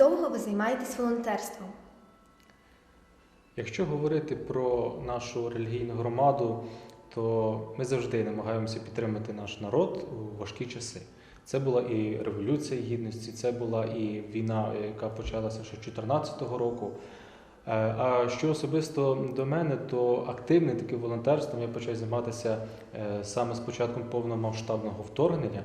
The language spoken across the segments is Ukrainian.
довго ви займаєтесь волонтерством? Якщо говорити про нашу релігійну громаду, то ми завжди намагаємося підтримати наш народ у важкі часи. Це була і революція гідності, це була і війна, яка почалася ще 2014 року. Е, А що особисто до мене, то активним таким волонтерством я почав займатися е, саме з початком повномасштабного вторгнення.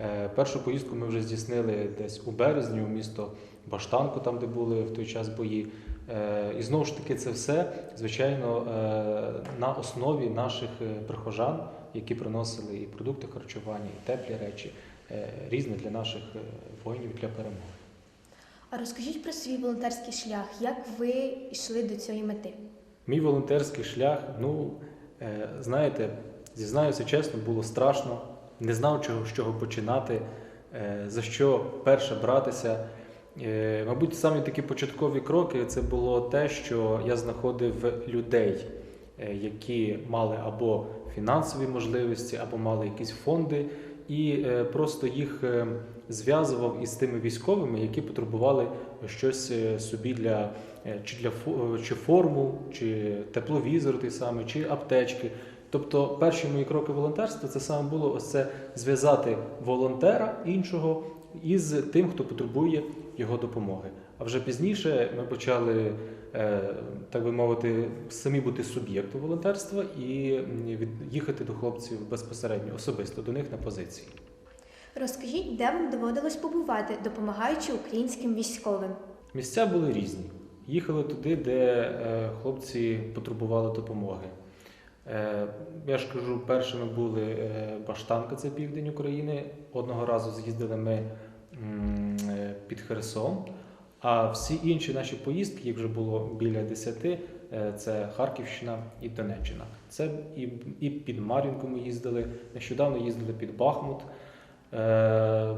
Е, Першу поїздку ми вже здійснили десь у березні у місто Баштанку, там де були в той час бої. Е, І знову ж таки, це все, звичайно, е, на основі наших е, прихожан, які приносили і продукти харчування, і теплі речі, різне для наших воїнів для перемоги. А розкажіть про свій волонтерський шлях, як ви йшли до цієї мети? Мій волонтерський шлях, ну, знаєте, зізнаюся чесно, було страшно, не знав, чого, з чого починати, за що перше братися. Е, Мабуть, самі такі початкові кроки це було те, що я знаходив людей, е, які мали або фінансові можливості, або мали якісь фонди, і е, просто їх зв'язував із тими військовими, які потребували щось собі для чи для чи форму, чи тепловізор той самий, чи аптечки. Тобто перші мої кроки волонтерства це саме було ось це зв'язати волонтера іншого із тим, хто потребує його допомоги. А вже пізніше ми почали, е, так би мовити, самі бути суб'єктом волонтерства і їхати до хлопців безпосередньо, особисто до них на позиції. Розкажіть, де вам доводилось побувати, допомагаючи українським військовим? Місця були різні. Їхали туди, де е, хлопці потребували допомоги. Е, я ж кажу, першими були Баштанка, це південь України. Одного разу з'їздили ми під Херсон. А всі інші наші поїздки, їх вже було біля десяти, е, це Харківщина і Донеччина. Це і, і під Мар'їнку ми їздили, нещодавно їздили під Бахмут. Е,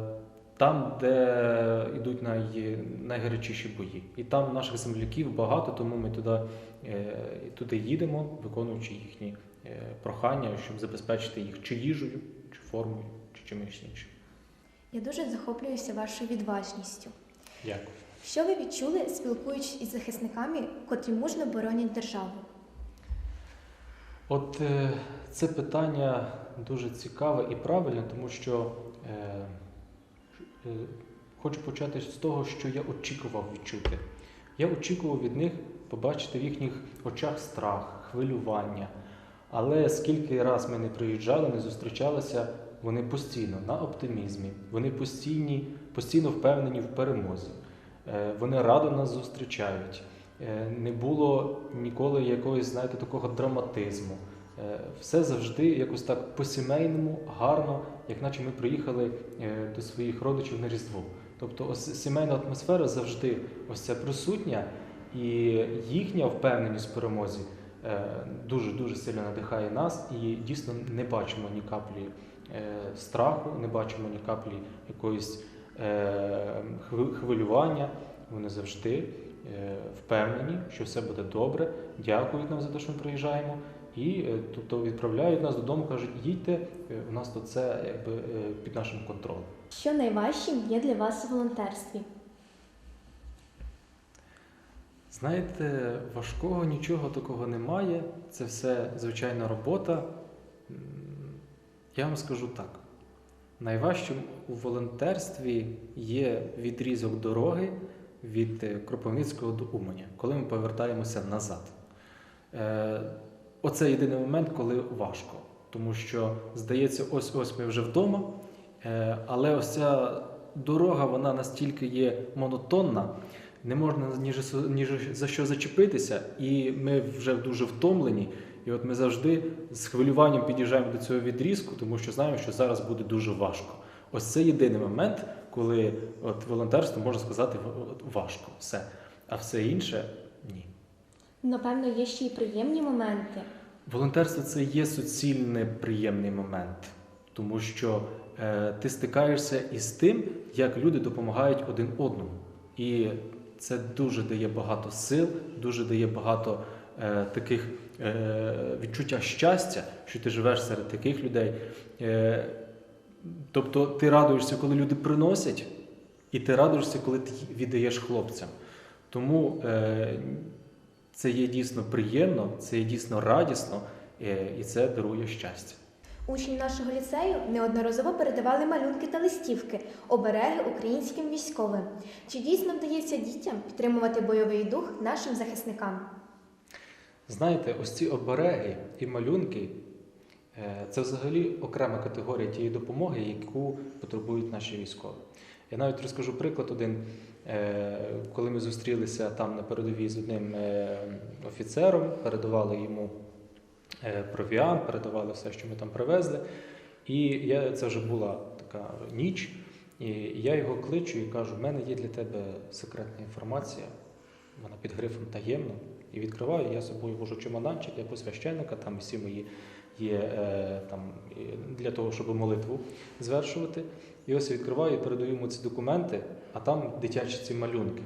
там, де йдуть най, найгарячіші бої. І там наших земляків багато, тому ми туди, е, туди їдемо, виконуючи їхні прохання, щоб забезпечити їх чи їжею, чи формою, чи чимось іншим. Я дуже захоплююся вашою відважністю. Дякую. Що ви відчули, спілкуючись із захисниками, котрі мужно боронять державу? От е, це питання дуже цікаве і правильне, тому що е, е, хочу почати з того, що я очікував відчути. Я очікував від них побачити в їхніх очах страх, хвилювання. Але скільки раз ми не приїжджали, не зустрічалися, вони постійно на оптимізмі, вони постійні, постійно впевнені в перемозі. Е, Вони радо нас зустрічають. Е, Не було ніколи якогось, знаєте, такого драматизму. Е, Все завжди якось так по-сімейному, гарно, як наче ми приїхали до своїх родичів на Різдво. Тобто ось сімейна атмосфера завжди ось ця присутня, і їхня впевненість в перемозі дуже дуже сильно надихає нас, і дійсно не бачимо ні каплі страху, не бачимо ні каплі якоїсь е, хвилювання. Вони завжди е, впевнені, що все буде добре, дякують нам за те, що ми приїжджаємо. І е, тобто відправляють нас додому, кажуть, їдьте, е, у нас тут це якби е, під нашим контролем. Що найважчим є для вас у волонтерстві? Знаєте, важкого нічого такого немає. Це все звичайна робота. Я вам скажу так: найважчим у волонтерстві є відрізок дороги від е, Кропивницького до Уманя, коли ми повертаємося назад. Е, Оце єдиний момент, коли важко, тому що здається, ось ось ми вже вдома, е, але ось ця дорога вона настільки є монотонна, не можна ні, ні за що зачепитися, і ми вже дуже втомлені. І от ми завжди з хвилюванням під'їжджаємо до цього відрізку, тому що знаємо, що зараз буде дуже важко. Ось це єдиний момент, коли от волонтерство можна сказати важко все. А все інше ні. Напевно, є ще й приємні моменти. Волонтерство це є суцільний приємний момент, тому що е, ти стикаєшся із тим, як люди допомагають один одному. І це дуже дає багато сил, дуже дає багато е, таких відчуття щастя, що ти живеш серед таких людей. Е, Тобто ти радуєшся, коли люди приносять, і ти радуєшся, коли ти віддаєш хлопцям. Тому е, це є дійсно приємно, це є дійсно радісно, е, і це дарує щастя. Учні нашого ліцею неодноразово передавали малюнки та листівки, обереги українським військовим. Чи дійсно вдається дітям підтримувати бойовий дух нашим захисникам? Знаєте, ось ці обереги і малюнки е, це взагалі окрема категорія тієї допомоги, яку потребують наші військові. Я навіть розкажу приклад один. Е, Коли ми зустрілися там на передовій з одним е, офіцером, передавали йому провіант, передавали все, що ми там привезли. І я, це вже була така ніч, і я його кличу і кажу: в мене є для тебе секретна інформація, вона під грифом таємно. І відкриваю, я з собою вожу чемоданчик, як священника, там всі мої є е, там, для того, щоб молитву звершувати. І ось відкриваю і передаю йому ці документи, а там дитячі ці малюнки.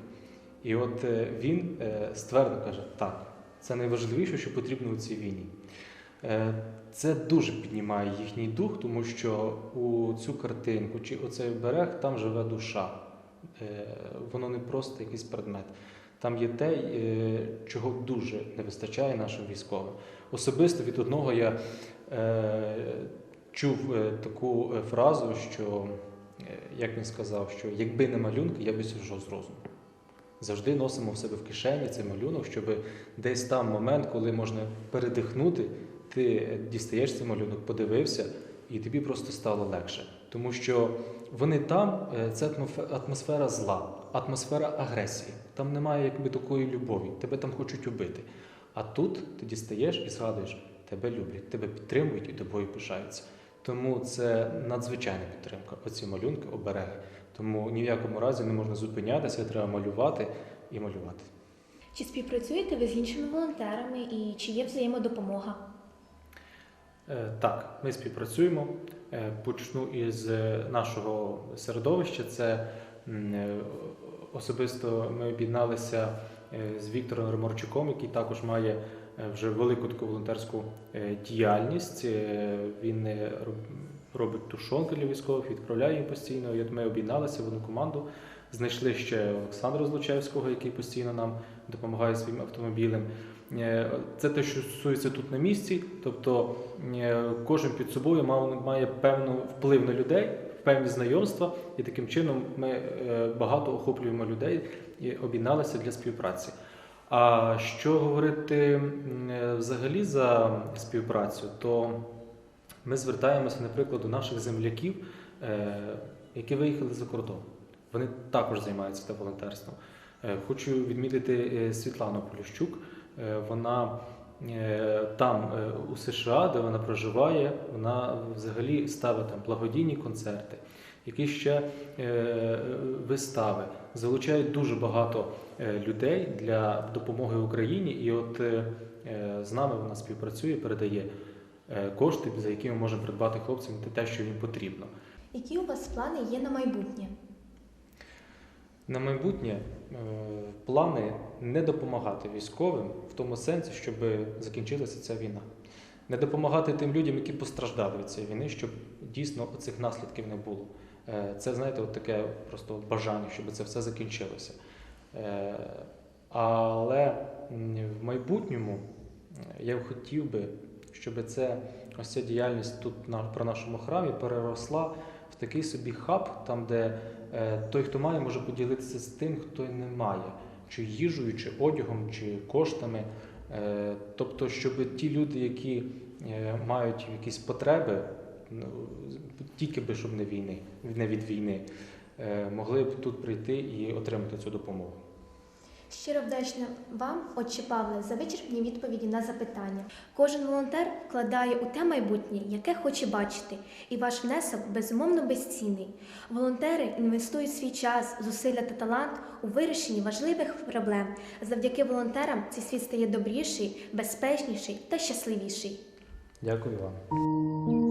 І от е, він е, ствердно каже: так, це найважливіше, що потрібно у цій війні. Е, Це дуже піднімає їхній дух, тому що у цю картинку чи оцей берег там живе душа. Е, Воно не просто якийсь предмет. Там є те, е, чого дуже не вистачає нашим військовим. Особисто від одного я е, чув е, таку фразу, що, як він сказав, що якби не малюнки, я би зійшов з розуму. Завжди носимо в себе в кишені цей малюнок, щоб десь там момент, коли можна передихнути, ти дістаєш цей малюнок, подивився, і тобі просто стало легше. Тому що вони там, це атмосфера зла, атмосфера агресії. Там немає якби такої любові, тебе там хочуть убити. А тут ти дістаєш і згадуєш, тебе люблять, тебе підтримують і тобою пишаються. Тому це надзвичайна підтримка. Оці малюнки, обереги. Тому ні в якому разі не можна зупинятися, треба малювати і малювати. Чи співпрацюєте ви з іншими волонтерами і чи є взаємодопомога? Е, Так, ми співпрацюємо. Е, Почну із е, нашого середовища. Це особисто ми об'єдналися е, з Віктором Реморчуком, який також має е, вже велику таку волонтерську е, діяльність. Він робить тушонки для військових, відправляє їм постійно. І от ми об'єдналися в одну команду. Знайшли ще Олександра Злочевського, який постійно нам допомагає своїм автомобілем. Це те, що стосується тут на місці. Тобто кожен під собою має певну вплив на людей, певні знайомства, і таким чином ми е, багато охоплюємо людей і об'єдналися для співпраці. А що говорити е, взагалі за співпрацю, то ми звертаємося, наприклад, до наших земляків, е, які виїхали за кордон. Вони також займаються тим волонтерством. Хочу відмітити Світлану Поліщук. Вона там, е, у США, де вона проживає, вона взагалі ставить там благодійні концерти, які ще е, вистави. Залучають дуже багато е, людей для допомоги Україні. І от е, е, з нами вона співпрацює, передає е, кошти, за які ми можемо придбати хлопцям те, що їм потрібно. Які у вас плани є на майбутнє? На майбутнє е, плани не допомагати військовим в тому сенсі, щоб закінчилася ця війна. Не допомагати тим людям, які постраждали від цієї війни, щоб дійсно цих наслідків не було. Е, Це, знаєте, от таке просто бажання, щоб це все закінчилося. Е, Але в майбутньому я хотів би, щоб це, ось ця діяльність тут на, при нашому храмі переросла такий собі хаб, там, де е, той, хто має, може поділитися з тим, хто не має, чи їжею, чи одягом, чи коштами. Е, Тобто, щоб ті люди, які е, мають якісь потреби, ну, тільки би щоб не війни, не від війни, могли б тут прийти і отримати цю допомогу. Щиро вдячна вам, отче Павле, за вичерпні відповіді на запитання. Кожен волонтер вкладає у те майбутнє, яке хоче бачити, і ваш внесок безумовно безцінний. Волонтери інвестують свій час, зусилля та талант у вирішенні важливих проблем. Завдяки волонтерам цей світ стає добріший, безпечніший та щасливіший. Дякую вам.